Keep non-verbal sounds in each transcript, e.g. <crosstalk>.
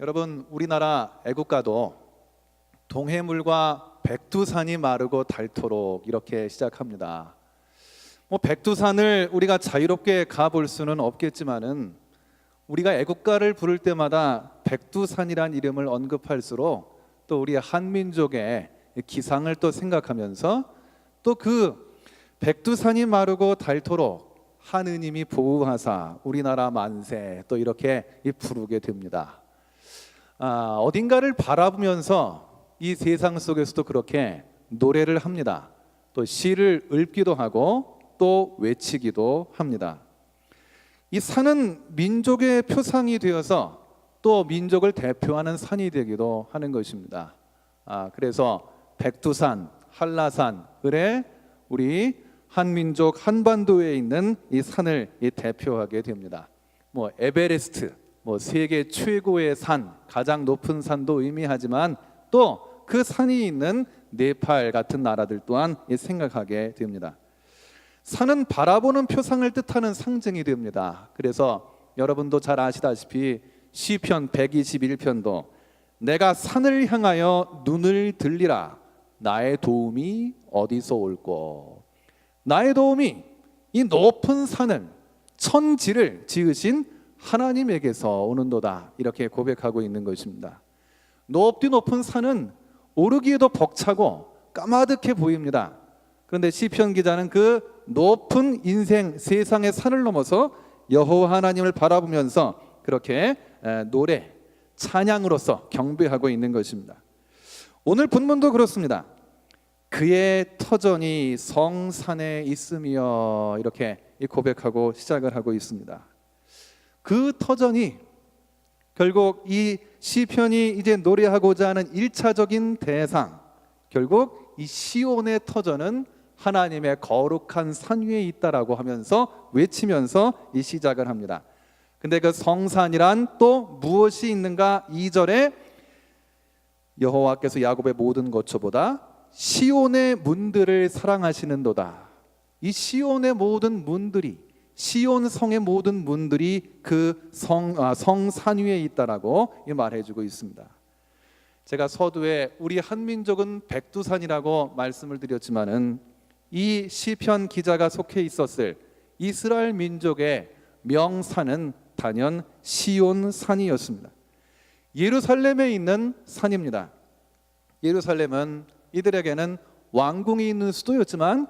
여러분 우리나라 애국가도 동해물과 백두산이 마르고 닳도록 이렇게 시작합니다. 뭐 백두산을 우리가 자유롭게 가볼 수는 없겠지만은 우리가 애국가를 부를 때마다 백두산이란 이름을 언급할수록 또 우리 한민족의 기상을 또 생각하면서 또 그 백두산이 마르고 닳도록 하느님이 보호하사 우리나라 만세 또 이렇게 부르게 됩니다. 아, 어딘가를 바라보면서 이 세상 속에서도 그렇게 노래를 합니다. 또 시를 읊기도 하고 또 외치기도 합니다. 이 산은 민족의 표상이 되어서 또 민족을 대표하는 산이 되기도 하는 것입니다. 아, 그래서 백두산, 한라산, 을에 우리 한민족 한반도에 있는 이 산을 이 대표하게 됩니다. 뭐 에베레스트, 뭐 세계 최고의 산, 가장 높은 산도 의미하지만 또 그 산이 있는 네팔 같은 나라들 또한 이 생각하게 됩니다. 산은 바라보는 표상을 뜻하는 상징이 됩니다. 그래서 여러분도 잘 아시다시피 시편 121편도 내가 산을 향하여 눈을 들리라 나의 도움이 어디서 올꼬 나의 도움이 이 높은 산을 천지를 지으신 하나님에게서 오는도다 이렇게 고백하고 있는 것입니다. 높디 높은 산은 오르기에도 벅차고 까마득해 보입니다. 그런데 시편 기자는 그 높은 인생 세상의 산을 넘어서 여호와 하나님을 바라보면서 그렇게 에, 노래 찬양으로서 경배하고 있는 것입니다. 오늘 본문도 그렇습니다. 그의 터전이 성산에 있으며 이렇게 고백하고 시작을 하고 있습니다. 그 터전이 결국 이 시편이 이제 노래하고자 하는 일차적인 대상 결국 이 시온의 터전은 하나님의 거룩한 산 위에 있다라고 하면서 외치면서 이 시작을 합니다. 근데 그 성산이란 또 무엇이 있는가? 2절에 여호와께서 야곱의 모든 거처보다 시온의 문들을 사랑하시는도다. 이 시온의 모든 문들이 시온 성의 모든 문들이 그성 아, 위에 있다라고 말해주고 있습니다. 제가 서두에 우리 한민족은 백두산이라고 말씀을 드렸지만은 이 시편 기자가 속해 있었을 이스라엘 민족의 명산은 단연 시온 산이었습니다. 예루살렘에 있는 산입니다. 예루살렘은 이들에게는 왕궁이 있는 수도였지만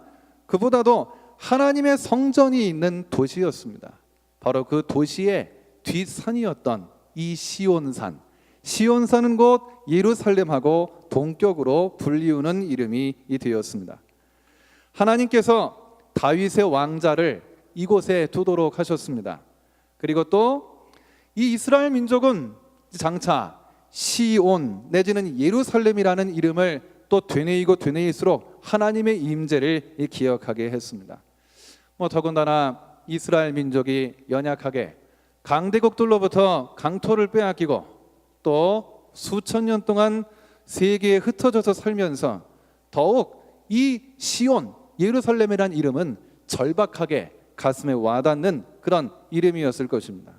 그보다도 하나님의 성전이 있는 도시였습니다. 바로 그 도시의 뒷산이었던 이 시온산. 시온산은 곧 예루살렘하고 동격으로 불리우는 이름이 되었습니다. 하나님께서 다윗의 왕자를 이곳에 두도록 하셨습니다. 그리고 또 이 이스라엘 민족은 장차 시온 내지는 예루살렘이라는 이름을 또 되뇌이고 되뇌일수록 하나님의 임재를 기억하게 했습니다. 뭐 더군다나 이스라엘 민족이 연약하게 강대국들로부터 강토를 빼앗기고 또 수천 년 동안 세계에 흩어져서 살면서 더욱 이 시온 예루살렘이란 이름은 절박하게 가슴에 와닿는 그런 이름이었을 것입니다.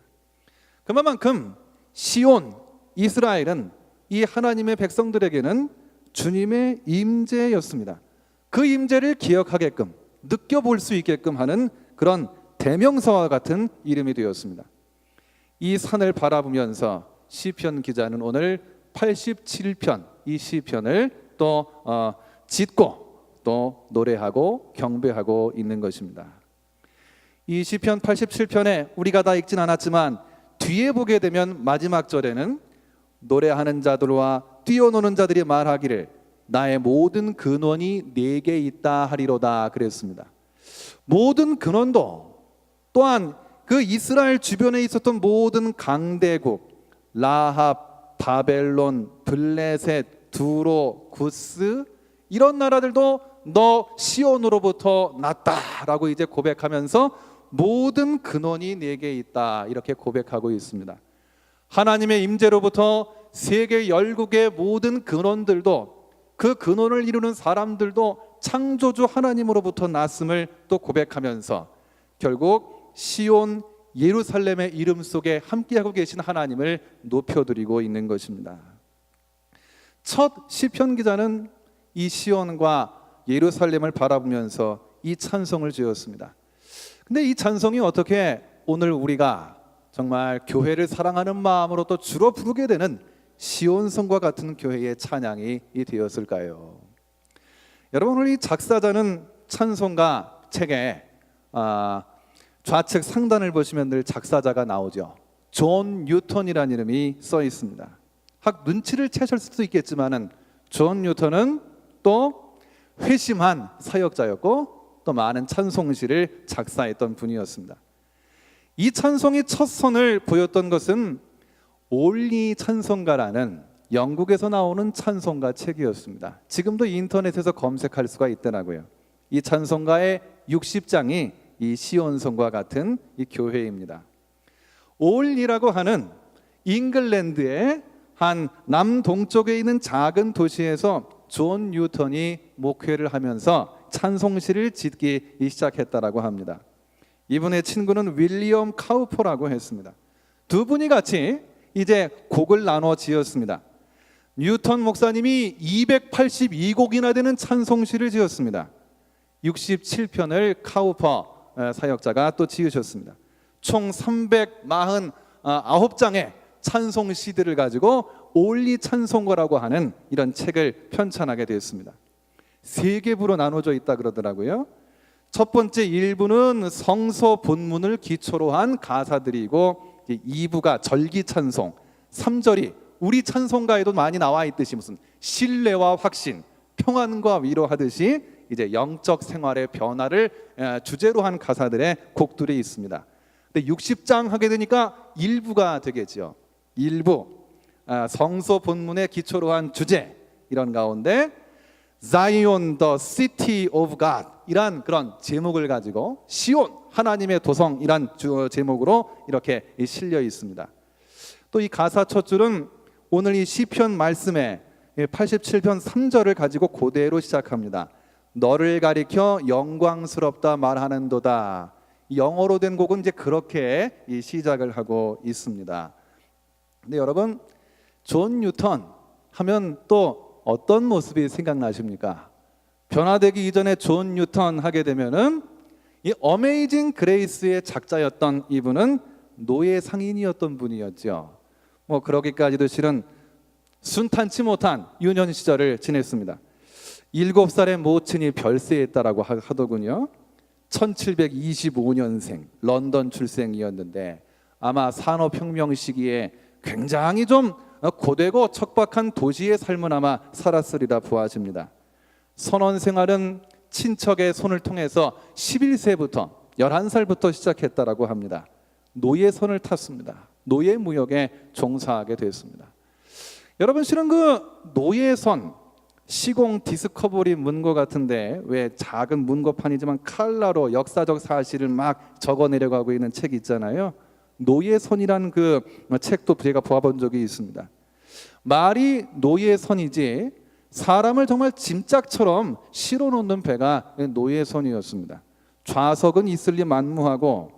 그만큼 시온 이스라엘은 이 하나님의 백성들에게는 주님의 임재였습니다. 그 임재를 기억하게끔 느껴볼 수 있게끔 하는 그런 대명사와 같은 이름이 되었습니다. 이 산을 바라보면서 시편 기자는 오늘 87편 이 시편을 또 어, 짓고 또 노래하고 경배하고 있는 것입니다. 이 시편 87편에 우리가 다 읽진 않았지만 뒤에 보게 되면 마지막 절에는 노래하는 자들과 뛰어노는 자들이 말하기를 나의 모든 근원이 내게 있다 하리로다 그랬습니다. 모든 근원도 또한 그 이스라엘 주변에 있었던 모든 강대국 라합, 바벨론, 블레셋, 두로, 구스 이런 나라들도 너 시온으로부터 났다라고 이제 고백하면서 모든 근원이 내게 있다 이렇게 고백하고 있습니다. 하나님의 임재로부터 세계 열국의 모든 근원들도 그 근원을 이루는 사람들도 창조주 하나님으로부터 났음을 또 고백하면서 결국 시온 예루살렘의 이름 속에 함께하고 계신 하나님을 높여드리고 있는 것입니다. 첫 시편 기자는 이 시온과 예루살렘을 바라보면서 이 찬송을 지었습니다. 근데 이 찬송이 어떻게 오늘 우리가 정말 교회를 사랑하는 마음으로 또 주로 부르게 되는 시온성과 같은 교회의 찬양이 되었을까요? 여러분 오늘 이 작사자는 찬송가 책에 아, 좌측 상단을 보시면 늘 작사자가 나오죠. 존 뉴턴이라는 이름이 써 있습니다. 학 눈치를 채실 수도 있겠지만은 존 뉴턴은 또 회심한 사역자였고 또 많은 찬송시를 작사했던 분이었습니다. 이 찬송이 첫 선을 보였던 것은 올리 찬송가라는 영국에서 나오는 찬송가 책이었습니다. 지금도 인터넷에서 검색할 수가 있더라고요. 이 찬송가의 60장이 이 시온성과 같은 이 교회입니다. 올리라고 하는 잉글랜드의 한 남동쪽에 있는 작은 도시에서 존 뉴턴이 목회를 하면서 찬송시를 짓기 시작했다라고 합니다. 이분의 친구는 윌리엄 카우퍼라고 했습니다. 두 분이 같이 이제 곡을 나눠 지었습니다. 뉴턴 목사님이 282곡이나 되는 찬송시를 지었습니다. 67편을 카우퍼 어, 사역자가 또 지으셨습니다. 총 349장의 찬송 시들을 가지고 올리 찬송가라고 하는 이런 책을 편찬하게 되었습니다. 세 개부로 나눠져 있다 그러더라고요. 첫 번째 1부는 성서 본문을 기초로 한 가사들이고 2부가 절기 찬송, 3절이 우리 찬송가에도 많이 나와 있듯이 무슨 신뢰와 확신, 평안과 위로하듯이 이제 영적 생활의 변화를 주제로 한 가사들의 곡들이 있습니다. 근데 60장 하게 되니까 일부가 되겠죠. 일부 아, 성서 본문의 기초로 한 주제 이런 가운데 Zion the City of God 이란 그런 제목을 가지고 시온 하나님의 도성 이란 제목으로 이렇게 실려 있습니다. 또 이 가사 첫 줄은 오늘 이 시편 말씀에 87편 3절을 가지고 고대로 시작합니다. 너를 가리켜 영광스럽다 말하는도다. 영어로 된 곡은 이제 그렇게 시작을 하고 있습니다. 근데 여러분 존 뉴턴 하면 또 어떤 모습이 생각나십니까? 변화되기 이전에 존 뉴턴 하게 되면은 이 어메이징 그레이스의 작자였던 이분은 노예 상인이었던 분이었죠. 뭐 그러기까지도 실은 순탄치 못한 유년 시절을 지냈습니다. 일곱 살의 모친이 별세했다라고 하더군요. 1725년생 런던 출생이었는데 아마 산업혁명 시기에 굉장히 좀 고되고 척박한 도시의 삶을 아마 살았으리라 보아집니다. 선원 생활은 친척의 손을 통해서 11세부터 11살부터 시작했다라고 합니다. 노예 선을 탔습니다. 노예 무역에 종사하게 됐습니다. 여러분 실은 그 노예 선 시공 디스커버리 문고 같은데 왜 작은 문고판이지만 칼라로 역사적 사실을 막 적어 내려가고 있는 책 있잖아요. 노예 선이라는 그 책도 제가 보아본 적이 있습니다. 말이 노예 선이지 사람을 정말 짐짝처럼 실어놓는 배가 노예 선이었습니다. 좌석은 있을리 만무하고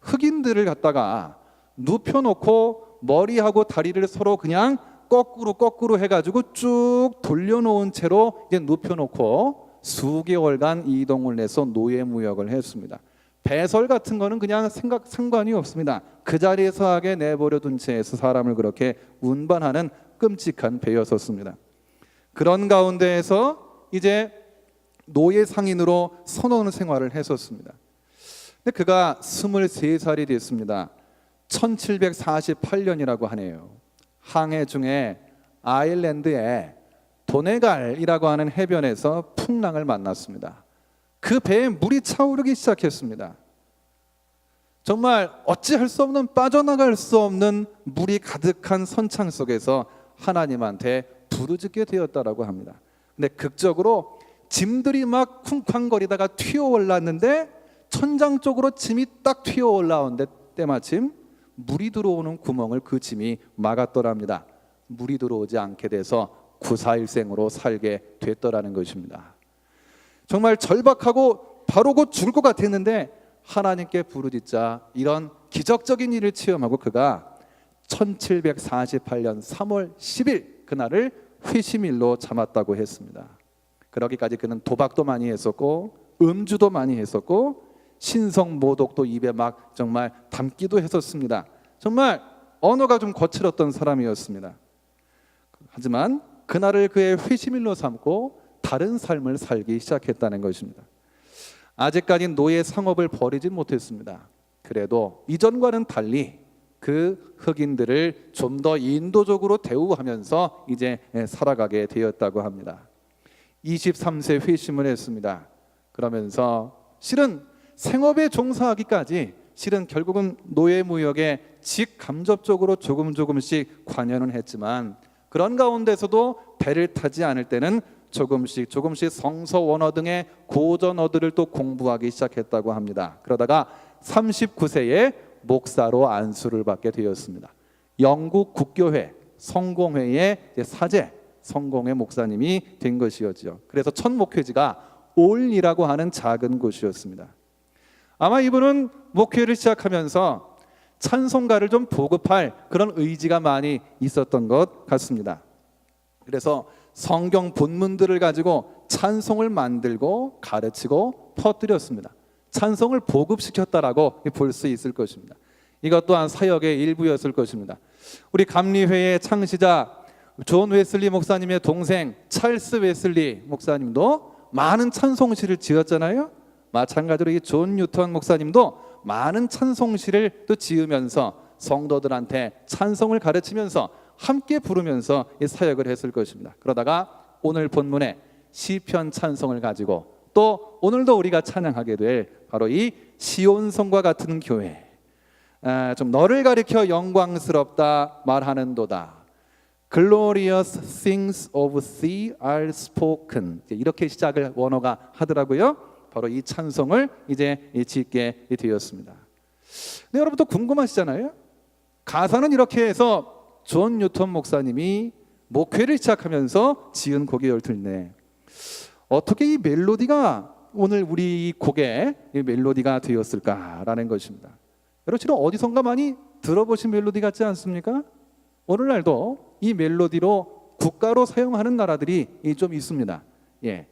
흑인들을 갖다가 눕혀놓고 머리하고 다리를 서로 그냥 거꾸로 거꾸로 해가지고 쭉 돌려놓은 채로 이제 눕혀놓고 수개월간 이동을 해서 노예 무역을 했습니다. 배설 같은 거는 그냥 생각 상관이 없습니다. 그 자리에서 하게 내버려 둔 채에서 사람을 그렇게 운반하는 끔찍한 배였었습니다. 그런 가운데에서 이제 노예 상인으로 선원 생활을 했었습니다. 근데 그가 23살이 됐습니다. 1748년이라고 하네요. 항해 중에 아일랜드의 도네갈이라고 하는 해변에서 풍랑을 만났습니다. 그 배에 물이 차오르기 시작했습니다. 정말 어찌할 수 없는 빠져나갈 수 없는 물이 가득한 선창 속에서 하나님한테 부르짖게 되었다라고 합니다. 근데 극적으로 짐들이 막 쿵쾅거리다가 튀어 올랐는데 천장 쪽으로 짐이 딱 튀어 올라오는데 때마침 물이 들어오는 구멍을 그 짐이 막았더랍니다. 물이 들어오지 않게 돼서 구사일생으로 살게 됐더라는 것입니다. 정말 절박하고 바로 곧 죽을 것 같았는데 하나님께 부르짖자 이런 기적적인 일을 체험하고 그가 1748년 3월 10일 그날을 회심일로 삼았다고 했습니다. 그러기까지 그는 도박도 많이 했었고 음주도 많이 했었고 신성 모독도 입에 막 정말 담기도 했었습니다. 정말 언어가 좀 거칠었던 사람이었습니다. 하지만 그날을 그의 회심일로 삼고 다른 삶을 살기 시작했다는 것입니다. 아직까지 노예 상업을 버리지 못했습니다. 그래도 이전과는 달리 그 흑인들을 좀 더 인도적으로 대우하면서 이제 살아가게 되었다고 합니다. 23세 회심을 했습니다. 그러면서 실은 생업에 종사하기까지 실은 결국은 노예 무역에 직감접적으로 조금 조금씩 관여는 했지만 그런 가운데서도 배를 타지 않을 때는 조금씩 조금씩 성서 원어 등의 고전어들을 또 공부하기 시작했다고 합니다. 그러다가 39세에 목사로 안수를 받게 되었습니다. 영국 국교회 성공회의 사제 성공회 목사님이 된 것이었죠. 그래서 첫 목회지가 올이라고 하는 작은 곳이었습니다. 아마 이분은 목회를 시작하면서 찬송가를 좀 보급할 그런 의지가 많이 있었던 것 같습니다. 그래서 성경 본문들을 가지고 찬송을 만들고 가르치고 퍼뜨렸습니다. 찬송을 보급시켰다라고 볼 수 있을 것입니다. 이것 또한 사역의 일부였을 것입니다. 우리 감리회의 창시자 존 웨슬리 목사님의 동생 찰스 웨슬리 목사님도 많은 찬송시를 지었잖아요. 마찬가지로 이 존 뉴턴 목사님도 많은 찬송시를 또 지으면서 성도들한테 찬송을 가르치면서 함께 부르면서 이 사역을 했을 것입니다. 그러다가 오늘 본문에 시편 찬송을 가지고 또 오늘도 우리가 찬양하게 될 바로 이 시온성과 같은 교회 아, 좀 너를 가리켜 영광스럽다 말하는도다. Glorious things of thee are spoken. 이렇게 시작을 원어가 하더라고요. 바로 이 찬송을 이제 짓게 되었습니다. 네, 여러분 또 궁금하시잖아요. 가사는 이렇게 해서 존 뉴턴 목사님이 목회를 시작하면서 지은 곡이올 텐데 어떻게 이 멜로디가 오늘 우리 곡의 이 멜로디가 되었을까라는 것입니다. 여러분 어디선가 많이 들어보신 멜로디 같지 않습니까? 오늘날도 이 멜로디로 국가로 사용하는 나라들이 좀 있습니다. 예.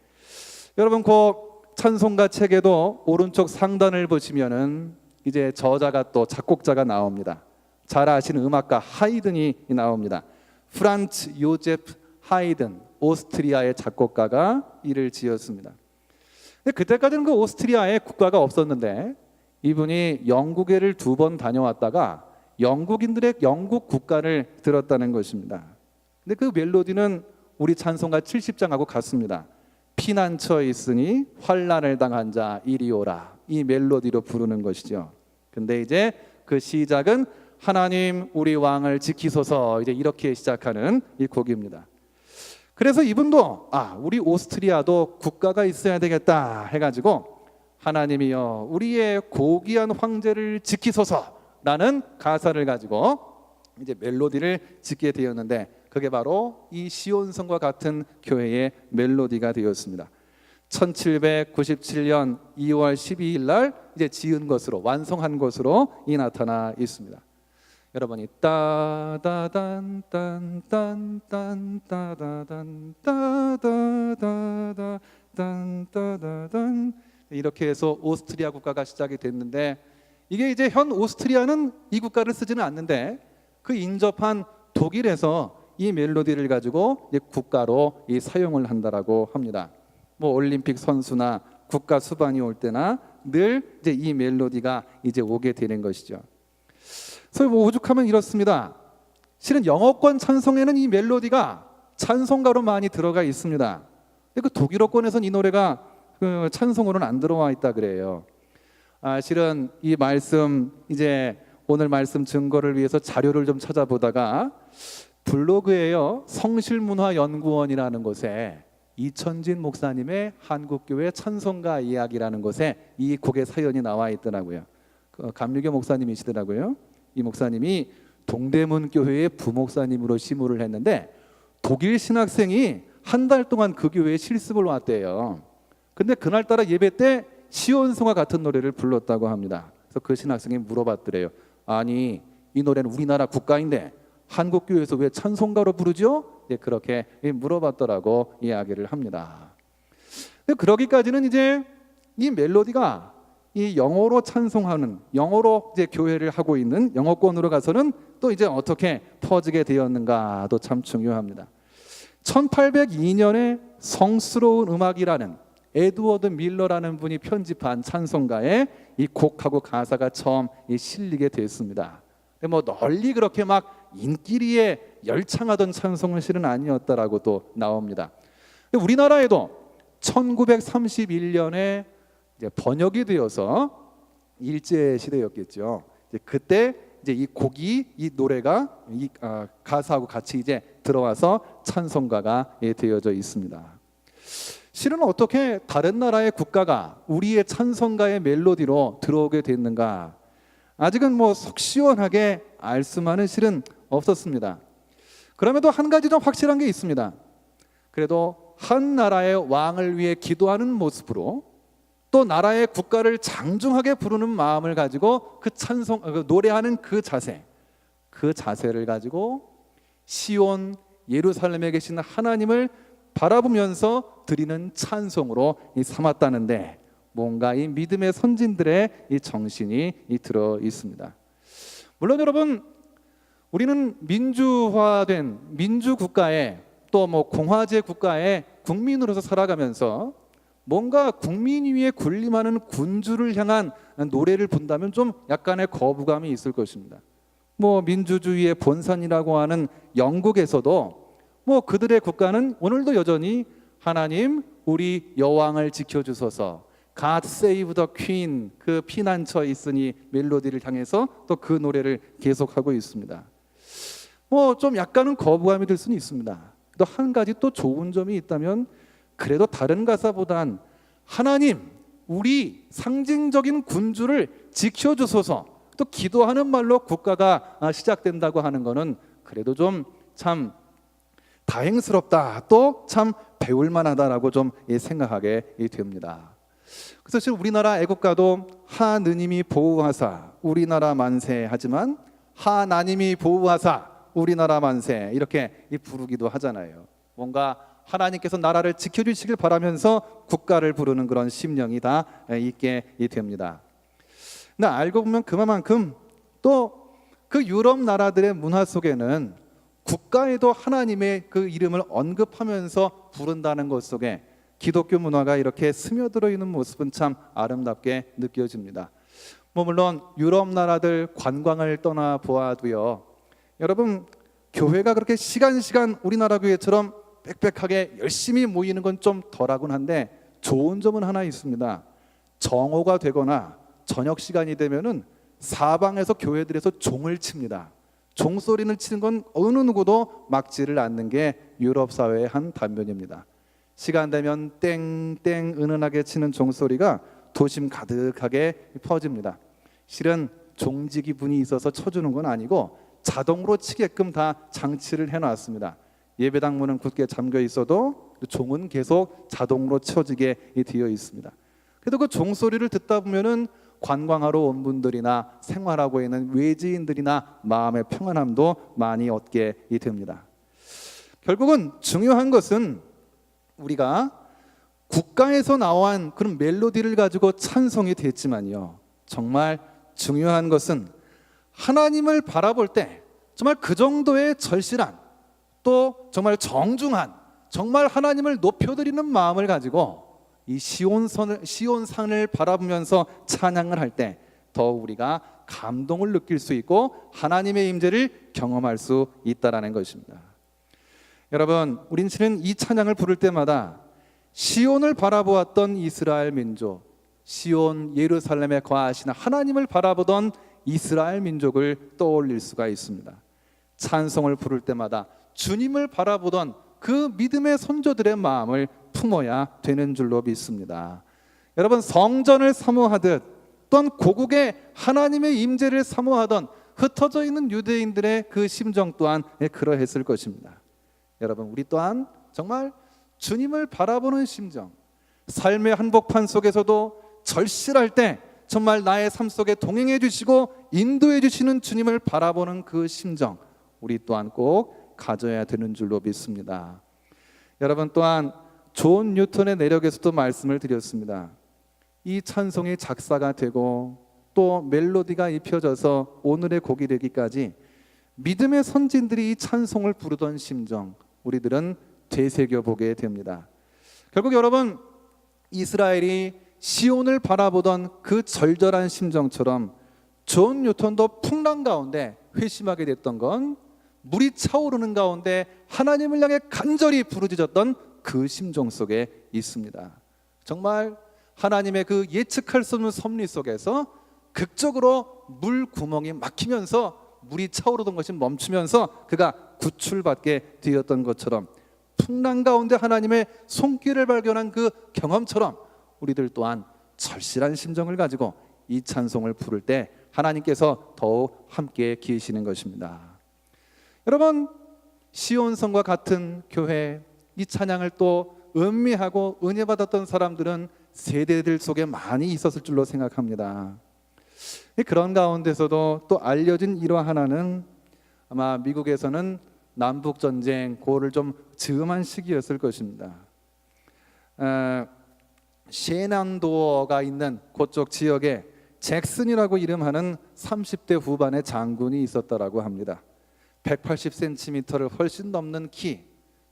여러분 그 찬송가 책에도 오른쪽 상단을 보시면은 이제 저자가 또 작곡자가 나옵니다. 잘 아시는 음악가 하이든이 나옵니다. 프란츠 요제프 하이든 오스트리아의 작곡가가 이를 지었습니다. 근데 그때까지는 그 오스트리아에 국가가 없었는데 이분이 영국에를 두 번 다녀왔다가 영국인들의 영국 국가를 들었다는 것입니다. 근데 그 멜로디는 우리 찬송가 70장하고 같습니다. 피난처에 있으니 환란을 당한 자 이리 오라. 이 멜로디로 부르는 것이죠. 근데 이제 그 시작은 하나님 우리 왕을 지키소서 이제 이렇게 시작하는 이 곡입니다. 그래서 이분도 아 우리 오스트리아도 국가가 있어야 되겠다 해가지고 하나님이여 우리의 고귀한 황제를 지키소서라는 가사를 가지고 이제 멜로디를 짓게 되었는데 그게 바로 이 시온성과 같은 교회의 멜로디가 되었습니다. 1797년 2월 12일 날 이제 지은 것으로 완성한 것으로 이 나타나 있습니다. 여러분이 따다단 딴딴 딴 따다단 따다다다 딴따다단 이렇게 해서 오스트리아 국가가 시작이 됐는데 이게 이제 현 오스트리아는 이 국가를 쓰지는 않는데 그 인접한 독일에서 이 멜로디를 가지고 국가로 이 사용을 한다라고 합니다. 뭐 올림픽 선수나 국가 수반이 올 때나 늘 이제 이 멜로디가 이제 오게 되는 것이죠. 그래서 뭐 오죽하면 이렇습니다. 실은 영어권 찬송에는 이 멜로디가 찬송가로 많이 들어가 있습니다. 그 독일어권에서는 이 노래가 그 찬송으로는 안 들어와 있다 그래요. 아, 실은 이 말씀 이제 오늘 말씀 증거를 위해서 자료를 좀 찾아보다가 블로그에요 성실문화연구원이라는 곳에 이천진 목사님의 한국교회 찬송가 이야기라는 곳에 이 곡의 사연이 나와 있더라고요. 그 감리교 목사님이시더라고요. 이 목사님이 동대문 교회의 부목사님으로 시무를 했는데 독일 신학생이 한 달 동안 그 교회에 실습을 왔대요. 근데 그날따라 예배 때 시온성과 같은 노래를 불렀다고 합니다. 그래서 그 신학생이 물어봤더래요. 아니 이 노래는 우리나라 국가인데 한국 교회에서 왜 찬송가로 부르죠? 예, 그렇게 물어봤더라고 이야기를 합니다. 그러기까지는 이제 이 멜로디가 이 영어로 찬송하는 영어로 이제 교회를 하고 있는 영어권으로 가서는 또 이제 어떻게 퍼지게 되었는가도 참 중요합니다. 1802년에 성스러운 음악이라는 에드워드 밀러라는 분이 편집한 찬송가에 이 곡하고 가사가 처음 이 실리게. 근데 뭐 널리 그렇게 막 인기리에 열창하던 찬송은 실은 아니었다라고 또 나옵니다. 우리나라에도 1931년에 이제 번역이 되어서 일제 시대였겠죠. 이제 그때 이제 이 곡이 이 노래가 이 아, 가사하고 같이 이제 들어와서 찬송가가 예, 되어져 있습니다. 실은 어떻게 다른 나라의 국가가 우리의 찬송가의 멜로디로 들어오게 됐는가? 아직은 뭐 속 시원하게 알 수만은 실은 없었습니다. 그럼에도 한 가지 좀 확실한 게 있습니다. 그래도 한 나라의 왕을 위해 기도하는 모습으로 또 나라의 국가를 장중하게 부르는 마음을 가지고 그 찬송 그 노래하는 그 자세 그 자세를 가지고 시온 예루살렘에 계신 하나님을 바라보면서 드리는 찬송으로 이 삼았다는데 뭔가 이 믿음의 선진들의 이 정신이 이 들어 있습니다. 물론 여러분 우리는 민주화된 민주 국가에 또 뭐 공화제 국가의 국민으로서 살아가면서 뭔가 국민 위에 군림하는 군주를 향한 노래를 본다면 좀 약간의 거부감이 있을 것입니다. 뭐 민주주의의 본산이라고 하는 영국에서도 뭐 그들의 국가는 오늘도 여전히 하나님 우리 여왕을 지켜주소서 God Save the Queen 그 피난처 있으니 멜로디를 향해서 또 그 노래를 계속하고 있습니다. 뭐 좀 약간은 거부감이 들 수는 있습니다. 또 한 가지 또 좋은 점이 있다면 그래도 다른 가사보단 하나님 우리 상징적인 군주를 지켜주소서 또 기도하는 말로 국가가 시작된다고 하는 것은 그래도 좀 참 다행스럽다 또 참 배울 만하다라고 좀 생각하게 됩니다. 그래서 지금 우리나라 애국가도 하느님이 보호하사 우리나라 만세 하지만 하나님이 보호하사 우리나라 만세 이렇게 부르기도 하잖아요. 뭔가 하나님께서 나라를 지켜주시길 바라면서 국가를 부르는 그런 심령이 다 있게 됩니다. 근데 알고 보면 그만큼 또 그 유럽 나라들의 문화 속에는 국가에도 하나님의 그 이름을 언급하면서 부른다는 것 속에 기독교 문화가 이렇게 스며들어 있는 모습은 참 아름답게 느껴집니다. 뭐 물론 유럽 나라들 관광을 떠나 보아도요. 여러분 교회가 그렇게 시간 시간 우리나라 교회처럼 빽빽하게 열심히 모이는 건 좀 덜하곤 한데 좋은 점은 하나 있습니다. 정오가 되거나 저녁 시간이 되면은 사방에서 교회들에서 종을 칩니다. 종소리를 치는 건 어느 누구도 막지를 않는 게 유럽 사회의 한 단면입니다. 시간 되면 땡땡 은은하게 치는 종소리가 도심 가득하게 퍼집니다. 실은 종지 기 분이 있어서 쳐주는 건 아니고 자동으로 치게끔 다 장치를 해놨습니다. 예배당 문은 굳게 잠겨 있어도 종은 계속 자동으로 쳐지게 되어 있습니다. 그래도 그 종소리를 듣다 보면은 관광하러 온 분들이나 생활하고 있는 외지인들이나 마음의 평안함도 많이 얻게 됩니다. 결국은 중요한 것은 우리가 국가에서 나온 그런 멜로디를 가지고 찬송이 됐지만요. 정말 중요한 것은 하나님을 바라볼 때 정말 그 정도의 절실한 또 정말 정중한 정말 하나님을 높여드리는 마음을 가지고 이 시온선을 시온산을 바라보면서 찬양을 할 때 더 우리가 감동을 느낄 수 있고 하나님의 임재를 경험할 수 있다라는 것입니다. 여러분, 우린 실은 이 찬양을 부를 때마다 시온을 바라보았던 이스라엘 민족, 시온 예루살렘에 거하시는 하나님을 바라보던 이스라엘 민족을 떠올릴 수가 있습니다. 찬송을 부를 때마다 주님을 바라보던 그 믿음의 선조들의 마음을 품어야 되는 줄로 믿습니다. 여러분 성전을 사모하듯 또한 고국의 하나님의 임재를 사모하던 흩어져 있는 유대인들의 그 심정 또한 그러했을 것입니다. 여러분 우리 또한 정말 주님을 바라보는 심정, 삶의 한복판 속에서도 절실할 때 정말 나의 삶 속에 동행해 주시고 인도해 주시는 주님을 바라보는 그 심정 우리 또한 꼭 가져야 되는 줄로 믿습니다. 여러분 또한 존 뉴턴의 내력에서도 말씀을 드렸습니다. 이 찬송이 작사가 되고 또 멜로디가 입혀져서 오늘의 곡이 되기까지 믿음의 선진들이 이 찬송을 부르던 심정 우리들은 되새겨 보게 됩니다. 결국 여러분 이스라엘이 시온을 바라보던 그 절절한 심정처럼 존 뉴턴도 풍랑 가운데 회심하게 됐던 건 물이 차오르는 가운데 하나님을 향해 간절히 부르짖었던 그 심정 속에 있습니다. 정말 하나님의 그 예측할 수 없는 섭리 속에서 극적으로 물 구멍이 막히면서 물이 차오르던 것이 멈추면서 그가 구출받게 되었던 것처럼 풍랑 가운데 하나님의 손길을 발견한 그 경험처럼 우리들 또한 절실한 심정을 가지고 이 찬송을 부를 때 하나님께서 더욱 함께 계시는 것입니다. 여러분 시온성과 같은 교회 이 찬양을 또 음미하고 은혜 받았던 사람들은 세대들 속에 많이 있었을 줄로 생각합니다. 그런 가운데서도 또 알려진 일화 하나는 아마 미국에서는 남북 전쟁 고를 좀 즈음한 시기였을 것입니다. 어, 셰난도어가 있는 그쪽 지역에 잭슨이라고 이름하는 30대 후반의 장군이 있었다라고 합니다. 180cm를 훨씬 넘는 키,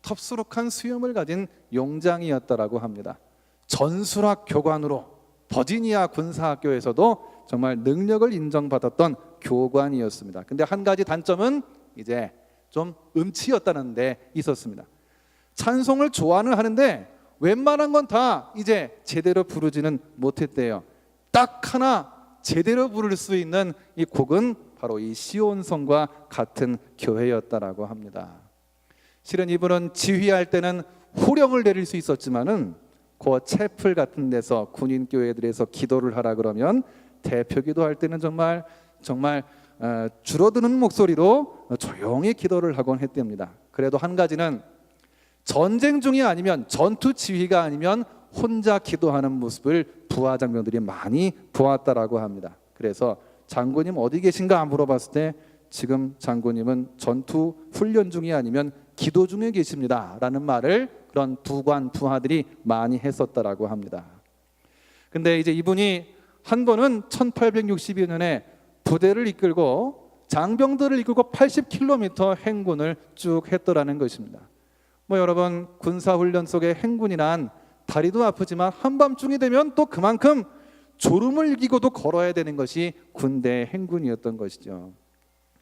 텁수룩한 수염을 가진 용장이었다라고 합니다. 전술학 교관으로 버지니아 군사학교에서도 정말 능력을 인정받았던 교관이었습니다. 근데 한 가지 단점은 이제 좀 음치였다는 데 있었습니다. 찬송을 좋아는 하는데 웬만한 건 다 이제 제대로 부르지는 못했대요. 딱 하나 제대로 부를 수 있는 이 곡은 바로 이 시온성과 같은 교회였다라고 합니다. 실은 이분은 지휘할 때는 호령을 내릴 수 있었지만은 그 채플 같은 데서 군인 교회들에서 기도를 하라 그러면 대표 기도할 때는 정말 정말 어, 줄어드는 목소리로 조용히 기도를 하곤 했답니다. 그래도 한 가지는 전쟁 중이 아니면 전투 지휘가 아니면 혼자 기도하는 모습을 부하 장병들이 많이 보았다라고 합니다. 그래서 장군님 어디 계신가 물어봤을 때 지금 장군님은 전투 훈련 중이 아니면 기도 중에 계십니다라는 말을 그런 부관 부하들이 많이 했었다라고 합니다. 근데 이제 이분이 한 번은 1862년에 부대를 이끌고 장병들을 이끌고 80km 행군을 쭉 했더라는 것입니다. 뭐 여러분 군사 훈련 속에 행군이란 다리도 아프지만 한밤중이 되면 또 그만큼 졸음을 이기고도 걸어야 되는 것이 군대 행군이었던 것이죠.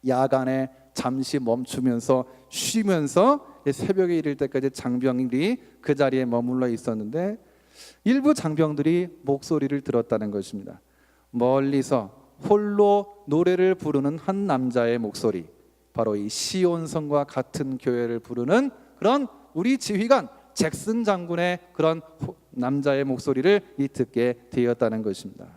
야간에 잠시 멈추면서 쉬면서 새벽에 이를 때까지 장병들이 그 자리에 머물러 있었는데 일부 장병들이 목소리를 들었다는 것입니다. 멀리서 홀로 노래를 부르는 한 남자의 목소리, 바로 이 시온성과 같은 교회를 부르는 그런 우리 지휘관 잭슨 장군의 그런 남자의 목소리를 이 듣게 되었다는 것입니다.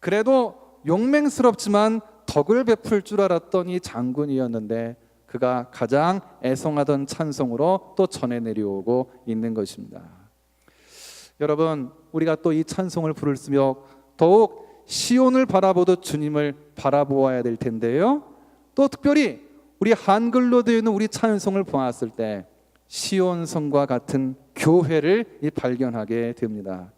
그래도 용맹스럽지만 덕을 베풀 줄 알았던 이 장군이었는데 그가 가장 애송하던 찬송으로 또 전해 내려오고 있는 것입니다. 여러분, 우리가 또 이 찬송을 부르며 더욱 시온을 바라보듯 주님을 바라보아야 될 텐데요. 또 특별히 우리 한글로 되어 있는 우리 찬송을 보았을 때 시온성과 같은 교회를 발견하게 됩니다.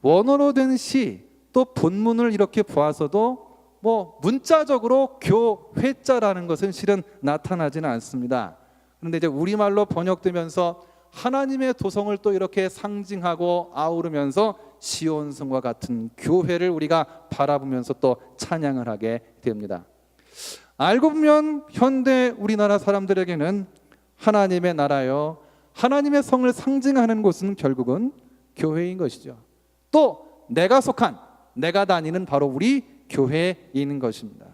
원어로 된 시, 또 본문을 이렇게 보아서도 뭐 문자적으로 교회자라는 것은 실은 나타나지는 않습니다. 그런데 이제 우리말로 번역되면서 하나님의 도성을 또 이렇게 상징하고 아우르면서 시온성과 같은 교회를 우리가 바라보면서 또 찬양을 하게 됩니다. 알고 보면 현대 우리나라 사람들에게는 하나님의 나라요 하나님의 성을 상징하는 곳은 결국은 교회인 것이죠. 또 내가 속한 내가 다니는 바로 우리 교회인 것입니다.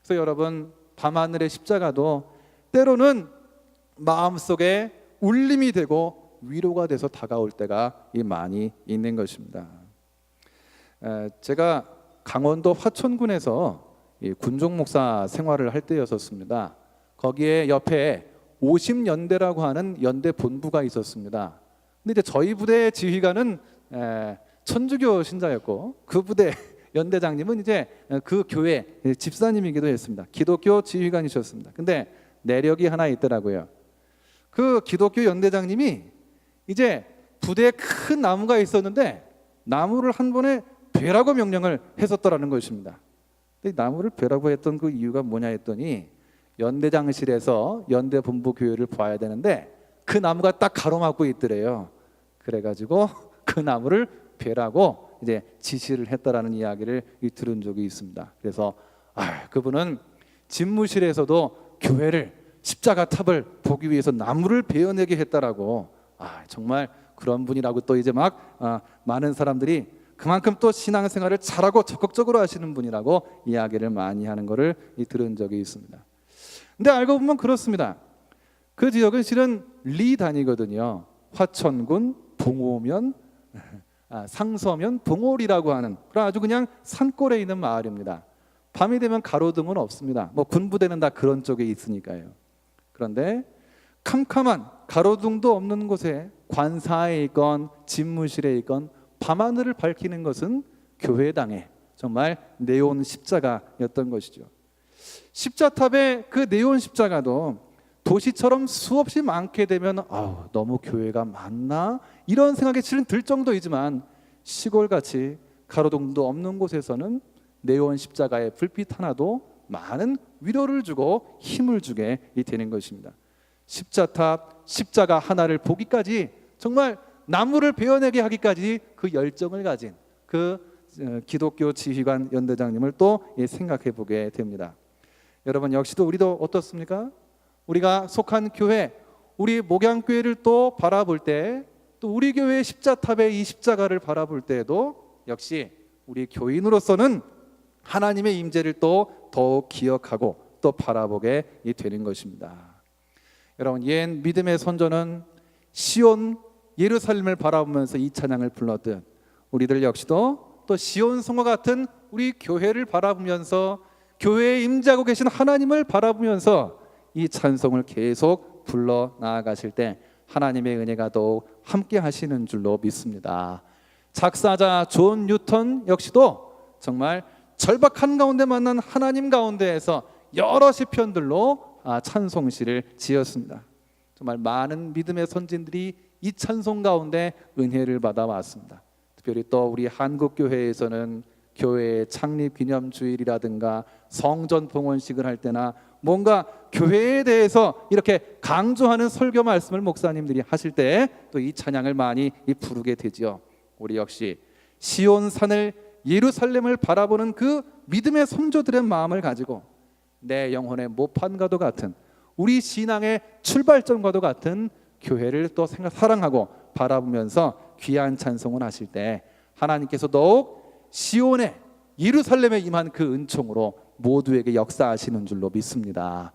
그래서 여러분 밤하늘의 십자가도 때로는 마음속에 울림이 되고 위로가 돼서 다가올 때가 많이 있는 것입니다. 제가 강원도 화천군에서 군종 목사 생활을 할 때였었습니다. 거기에 옆에 50연대라고 하는 연대 본부가 있었습니다. 근데 이제 저희 부대 지휘관은 천주교 신자였고 그 부대 <laughs> 연대장님은 이제 그 교회 집사님이기도 했습니다. 기독교 지휘관이셨습니다. 근데 내력이 하나 있더라고요. 그 기독교 연대장님이 이제 부대에 큰 나무가 있었는데 나무를 한 번에 베라고 명령을 했었더라는 것입니다. 나무를 베라고 했던 그 이유가 뭐냐 했더니 연대장실에서 연대 본부 교회를 봐야 되는데 그 나무가 딱 가로막고 있더래요. 그래가지고 그 나무를 베라고 이제 지시를 했다라는 이야기를 들은 적이 있습니다. 그래서 아, 그분은 집무실에서도 교회를 십자가 탑을 보기 위해서 나무를 베어내게 했다라고 아 정말 그런 분이라고 또 이제 막 아, 많은 사람들이 그만큼 또 신앙생활을 잘하고 적극적으로 하시는 분이라고 이야기를 많이 하는 것을 이 들은 적이 있습니다. 근데 알고 보면 그렇습니다. 그 지역은 실은 리단이거든요. 화천군 봉오면 <laughs> 아, 상서면 봉오리라고 하는 그런 아주 그냥 산골에 있는 마을입니다. 밤이 되면 가로등은 없습니다. 뭐 군부대는 다 그런 쪽에 있으니까요. 그런데 캄캄한 가로등도 없는 곳에 관사에 있건 집무실에 있건 밤하늘을 밝히는 것은 교회당의 정말 네온 십자가였던 것이죠. 십자탑의 그 네온 십자가도 도시처럼 수없이 많게 되면 아우 너무 교회가 많나 이런 생각이 실은 들 정도이지만 시골같이 가로등도 없는 곳에서는 네온 십자가의 불빛 하나도 많은 위로를 주고 힘을 주게 되는 것입니다. 십자탑 십자가 하나를 보기까지 정말 나무를 베어내게 하기까지 그 열정을 가진 그 어, 기독교 지휘관 연대장님을 또 예, 생각해 보게 됩니다. 여러분 역시도 우리도 어떻습니까? 우리가 속한 교회, 우리 목양교회를 또 바라볼 때, 또 우리 교회 십자탑의 이 십자가를 바라볼 때에도 역시 우리 교인으로서는 하나님의 임재를 또 더욱 기억하고 또 바라보게 되는 것입니다. 여러분 옛 믿음의 선조는 시온 예루살렘을 바라보면서 이 찬양을 불렀듯 우리들 역시도 또 시온 성과 같은 우리 교회를 바라보면서 교회에 임재하고 계신 하나님을 바라보면서 이 찬송을 계속 불러 나아가실 때 하나님의 은혜가 더욱 함께 하시는 줄로 믿습니다. 작사자 존 뉴턴 역시도 정말 절박 한 가운데 만난 하나님 가운데에서 여러 시편들로 아, 찬송시를 지었습니다. 정말 많은 믿음의 선진들이 이 찬송 가운데 은혜를 받아 왔습니다. 특별히 또 우리 한국 교회에서는 교회 창립 기념 주일이라든가 성전 봉헌식을 할 때나 뭔가 교회에 대해서 이렇게 강조하는 설교 말씀을 목사님들이 하실 때 또 이 찬양을 많이 부르게 되지요. 우리 역시 시온 산을 예루살렘을 바라보는 그 믿음의 선조들의 마음을 가지고 내 영혼의 모판과도 같은 우리 신앙의 출발점과도 같은 교회를 또 생각 사랑하고 바라보면서 귀한 찬송을 하실 때 하나님께서 더욱 시온에 예루살렘에 임한 그 은총으로 모두에게 역사하시는 줄로 믿습니다.